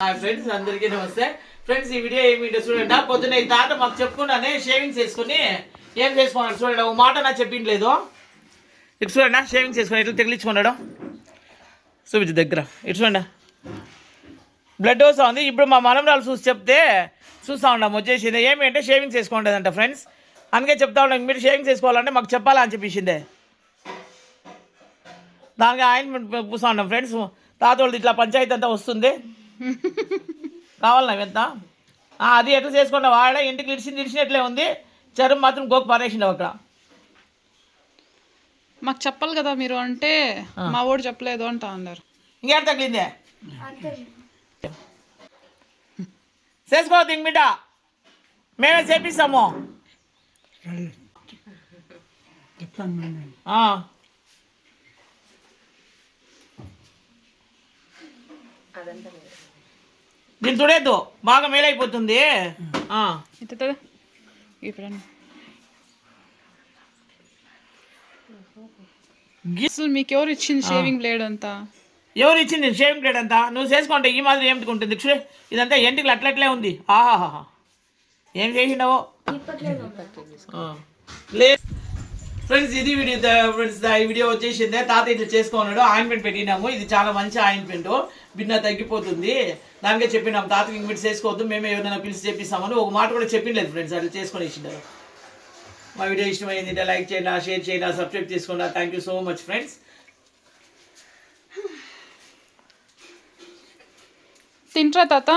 Hi friends అందరికీ నమస్తే friends ఈ వీడియో ఏమిటో చూడండి పొద్దున్న ఈ తాత మాకు చెప్పుకున్నానే షేవింగ్స్ చేసుకుని ఏం చేసుకున్నాడు చూడండి ఒక మాట నాకు చెప్పిండలేదు ఇటు చూడండి షేవింగ్స్ చేసుకుని ఇట్లా తగిలించుకున్నాడు చూపించు దగ్గర ఇటు చూడండి బ్లడ్ వస్తూ ఉంది ఇప్పుడు మా మలంరాలు చూసి చెప్తే చూస్తూ ఉన్నాం వచ్చేసింది ఏమి అంటే షేవింగ్స్ చేసుకోండి ఫ్రెండ్స్ అందుకే చెప్తా ఉన్నాం మీరు షేవింగ్స్ చేసుకోవాలంటే మాకు చెప్పాలా అని చెప్పేసిందే దానికి ఆయన పూసా ఉన్నాం ఫ్రెండ్స్ తాత వాళ్ళది ఇట్లా పంచాయతీ అంతా వస్తుంది కావాలన్నా ఎంత? ఆ, అది ఎట్లా చేసుకున్నా వాడే ఇంటికి ఇడిచింది ఇడిచినట్లే ఉంది? చరువు మాత్రం గోకు పారేసిండు అక్కడ. మాకు చెప్పాలి కదా మీరు అంటే మా వాడు చెప్పలేదు అంటా అన్నారు. ఇంకేం తగిలిందే చేసుకోవద్దు ఇంక బిడ్డ. మేమే చేపిస్తాము. ఆ. దీన్ని చూడేద్దు బాగా మేలైపోతుంది. అసలు మీకు ఎవరు ఇచ్చింది షేవింగ్ బ్లేడ్ అంతా? ఎవరు ఇచ్చింది షేవింగ్ ప్లేట్ అంతా? నువ్వు చేసుకుంటే ఈ మాదిరి ఏమిటి ఉంటుంది చూడే ఇదంతా ఎంటికలు అట్లట్లే ఉంది. ఆహాహా ఏం చేసిండవో? లే ఫ్రెండ్స్ ఇది వీడియో ఫ్రెండ్స్ ఈ వీడియో వచ్చేసిందే తాత ఇట్లా చేసుకున్నాడు ఆయింట్మెంట్ పెట్టినాము ఇది చాలా మంచి ఆయింట్మెంట్ భిన్న తగ్గిపోతుంది దానికే చెప్పినాము తాతకి ఇంక మీరు చేసుకోవద్దు మేమే ఎవరైనా పిలిచి చెప్పిస్తామని ఒక మాట కూడా చెప్పిండలేదు ఫ్రెండ్స్ అట్లా చేసుకొని ఇచ్చిండారు మా వీడియో ఇష్టమైంది లైక్ చేయండి షేర్ చేయండి సబ్స్క్రైబ్ చేసుకోండి thank you so much friends ತಿಂಟ್ರಾ ತಾತ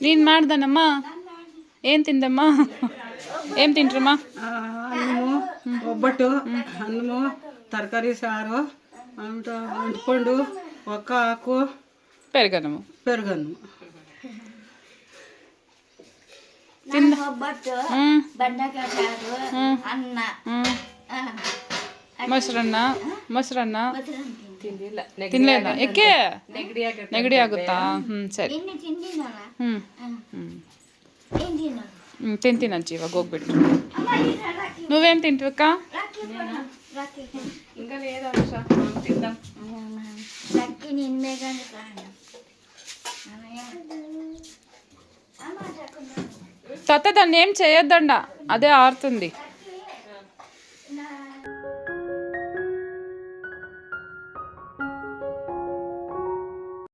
ನೀನ್ ಮಾಡ್ದನಮ್ಮ ಏನ್ ತಿಂದಮ್ಮ ಏನ್ ತಿಂಟ್ರಮ್ಮ ఆ, అన్నము ఒబ్బట్టు అన్నము తరకారీ సారు అంట అంటుపండు ఒక్క ఆకు పెరగనము పెరుగన్నం ತಿಂದ ಒಬ್ಬಟ್ಟು ಹ್ಮ್ ಬದನೆಕಾಯಿ ಸಾರು ಹ್ಮ್. ಅನ್ನ ಹ್ಮ್ ಆ, ಮೊಸರನ್ನ ಮೊಸರನ್ನ ಮೊಸರನ್ನ ತಿಂದೆ. ತಿನ್ಲೇನ ಏಕೆ ನೆಗಡಿ ಆಗುತ್ತಾ ಹ್ಮ್ ಸರಿ ನಿನ್ನೆ ತಿಂದಿನಲ್ಲ ಹ್ಮ್ ಹ್ಮ್. ಏನ್ ತಿನ್ನೋದು ಹ್ಮ್ ತಿಂತೀನಿ ಅಜ್ಜಿ ಇವಾಗ ಹೋಗ್ಬಿಟ್ಟು ಅಮ್ಮ ಇಲ್ಲ, ರಾಕಿ నువ్వేం తింటువక్క ರಾಕಿ ಕೊಡು. ರಾಕಿ ಕೊಡು. ಹ್ಮ್. ರಾಕಿ ನಿನ್ ಬೇಗಂದ್ರೆ ಕಾರಣ అన్నయ్య. అమ్మ రాకుండా తాత దాన్ని ఏం చేయొద్దండ అదే ఆరుతుంది